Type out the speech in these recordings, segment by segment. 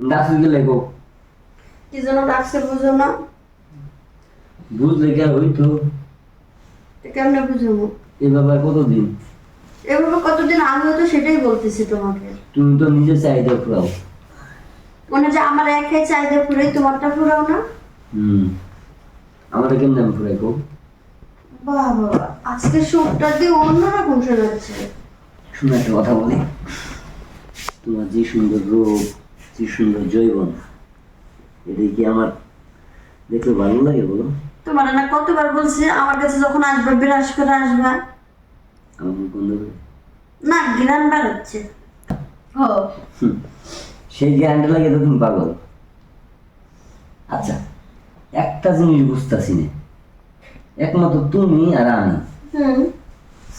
ডাকছি গেলে গো কি যেন ডাকছে বুঝো না। বুঝলে কে হইতো কেমনে বুঝব? এ ব্যাপার কতদিন? এভাবে কতদিন আমিও তো সেটাই বলতেছি তোমাকে। তুমি তো নিজে চাহিদা ফুরাও মনে যে আমার একাই চাহিদা পুরাই তোমারটা পুরাও না। হুম। আমার কেমন ফুরাই গো বাবা আজকে সুরটা দিয়ে অন্যরকম শোনাচ্ছে। শুনে একটা কথা বলি। তোমার যে সুন্দর রূপ যে সুন্দর জৈবন। এটা কি আমার দেখলে ভালো লাগে বলো? তোমার না কতবার বলছি আমার কাছে যখন আসবে বিরাজ করে আসবা। না ও। সেই জ্ঞানটা লাগে তো তুমি পাগল। আচ্ছা একটা জিনিস বুঝতেছি না। একমাত্র তুমি আর আমি।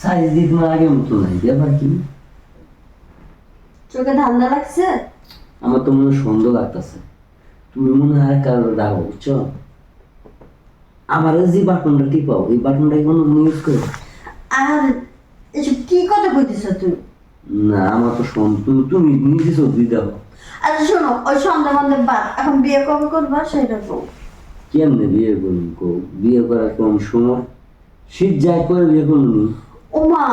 সাইজ দিয়ে তোমার আগের মতো নাই ব্যাপার কি? চোখে ধান্দা লাগছে? আমার তো মনে সন্দেহ লাগতেছে। তুমি মনে হয় কারও রাখো বুঝছ আমার যে বাটনটা টিপাও এই বাটনটা কোনো ইউজ করে? আর এসব কি কথা কইতেছ তুমি? না আমার তো সন তুমি নিজে চোদ্দি দাও আচ্ছা শোনো ওই সন্ধ্যা মধ্যে বাদ এখন বিয়ে কবে করবা? সেটা কো কেমনে বিয়ে করুন কো? বিয়ে করার কম সময়? শীত যায় করে বিয়ে করুন ও মা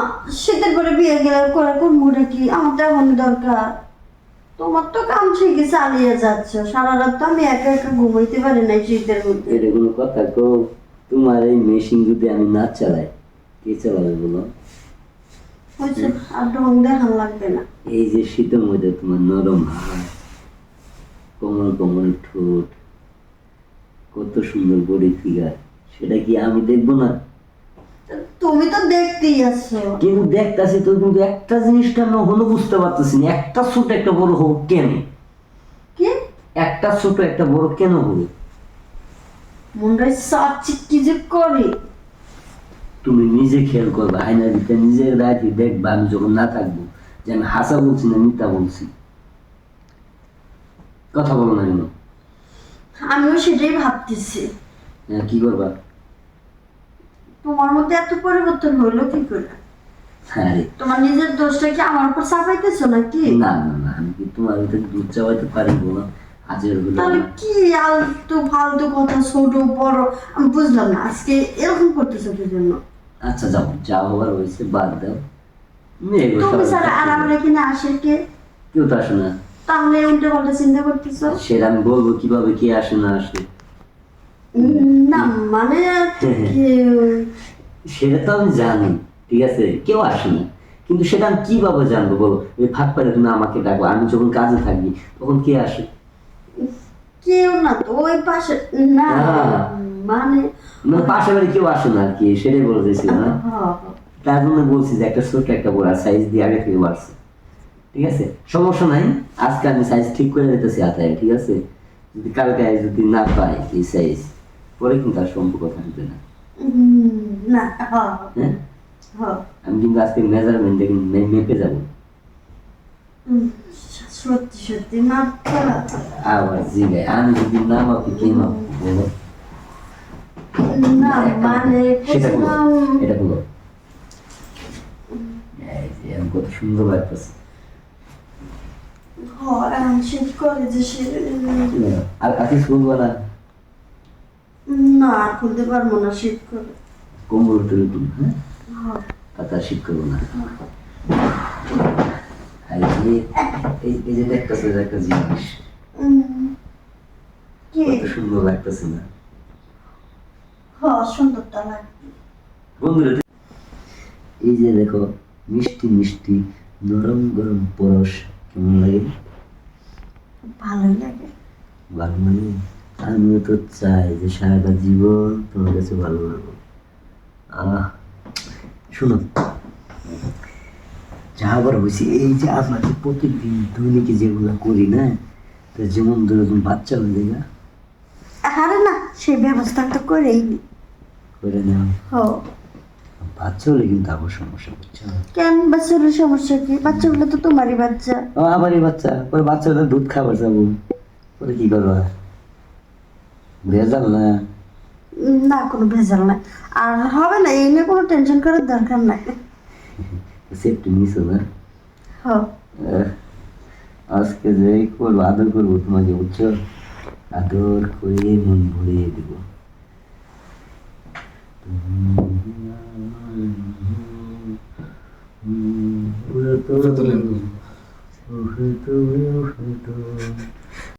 শীতের পরে বিয়ে গেলে করে কোন মুড়ে কি? আমার তো এখন দরকার। তোমার তো কাম ঠিকই চালিয়ে যাচ্ছ। সারা রাত তো আমি একা একা ঘুমাইতে পারি না শীতের মধ্যে। এটা কোনো কথা কো? তোমার এই মেশিন যদি আমি না চালাই কে চালাবে বলো? হয়েছে আর ঢং দেখান লাগবে না। এই যে শীতের মধ্যে তোমার নরম হাত কোমল কোমল ঠোঁট কত সুন্দর বডি ফিগার সেটা কি আমি দেখব না? তুমি তো দেখতেই আছো। কিন্তু দেখতাছি? তো কিন্তু একটা জিনিসটা আমি হলো বুঝতে পারতেছি না একটা ছোট একটা বড় হোক কেন? কি? একটা ছোট একটা বড় কেন হবে? মনটা সাচ্ছি কি যে করে। তুমি নিজে খেয়াল করবে আয়নার ভিতরে নিজে রাখি দেখবা আমি যখন না থাকব যে আমি হাসা বলছি না মিথ্যা বলছি। কথা বলো না কেন? আমিও সেটাই ভাবতেছি। হ্যাঁ, কি করবা? তোমার মধ্যে এত পরিবর্তন হলো কি করে? তোমার নিজের দোষটা কি আমার উপর চাপাইতেছো নাকি? না না না আমি কি তোমার ভিতরে দুধ পারি বলো? গুলো তাহলে কি আলতু ফালতু কথা ছোট বড়? আমি বুঝলাম না আজকে এরকম করতেছো কি জন্য আচ্ছা যাও যা হবার হয়েছে বাদ দাও। তুমি আর আমরা এখানে আসে কে? কেউ তো আসে না। তাহলে উল্টো পাল্টা চিন্তা করতেছো? সেটা আমি বলব কীভাবে কে আসে না আসে। না মানে সেটা তো আমি জানি ঠিক আছে? কেউ আসে না। কিন্তু সেটা আমি কীভাবে জানব বলো? ওই ফাঁক পারে তুমি আমাকে ডাকো আমি যখন কাজে থাকবি তখন কে আসে? কেউ না তো ওই পাশে না হ্যাঁ। মানে মানে পাশে বাড়ি কেউ আসে না আর কি সেটাই বলতেছি না? হ্যাঁ, তার জন্য বলছি যে একটা ছোট একটা বড় সাইজ দিয়ে আগে থেকে বাড়ছে। ঠিক আছে? সমস্যা নাই আজকে আমি সাইজ ঠিক করে দিতেছি আতায় ঠিক আছে? যদি কালকে যদি না পাই এই সাইজ পরে কিন্তু আর সম্পর্ক থাকবে না। না হ্যাঁ? আমি কিন্তু আজকে মেজারমেন্ট কিন্তু মেপে যাব। উম, সত্যি সত্যি মাপটা আবার জিগায় আমি যদি না মাপি কে মাপি না মানে সেটা এটা বলো। কত সুন্দর লাগতেছে। আর আর কিছু বলব না। না আর খুলতে পারব না শীত করে। টুলে তুল হ্যাঁ? হ্যাঁ। আর তার শীত করব না। আর এই যে এই এই যে দেখতেছে একটা জিনিস। কত সুন্দর লাগতেছে না? হ্যাঁ সুন্দরটা লাগবে। বন্ধুরা এই যে দেখো মিষ্টি মিষ্টি নরম গরম পরশ কেমন লাগে? ভালোই লাগে। ভালো লাগে আমিও তো চাই যে সারাটা জীবন তোমার কাছে ভালো লাগবো আহ শোনো। যা আবার হয়েছে এই যে আমরা যে প্রতিদিন দৈনিকে যেগুলো করি না? তো যেমন ধরো তুমি বাচ্চা হয়ে না আরে না সেই ব্যবস্থা তো করেই নি। করে নাও। হো বাচ্চা হলে কিন্তু আবার সমস্যা হচ্ছে কেন বাচ্চার সমস্যা কি? বাচ্চাগুলো তো তোমারই বাচ্চা। ও আবারই বাচ্চা। পরে বাচ্চা হলে দুধ খাবার যাব। পরে কি করব? ভেজাল না? না কোনো ভেজাল নাই। আর হবে না এই নিয়ে কোনো টেনশন করার দরকার নাই। সেফটি নিছো না? আজকে যে করব আদর করব তোমাকে বুঝছ? আদর করে মন ভরিয়ে দেবো। তুমি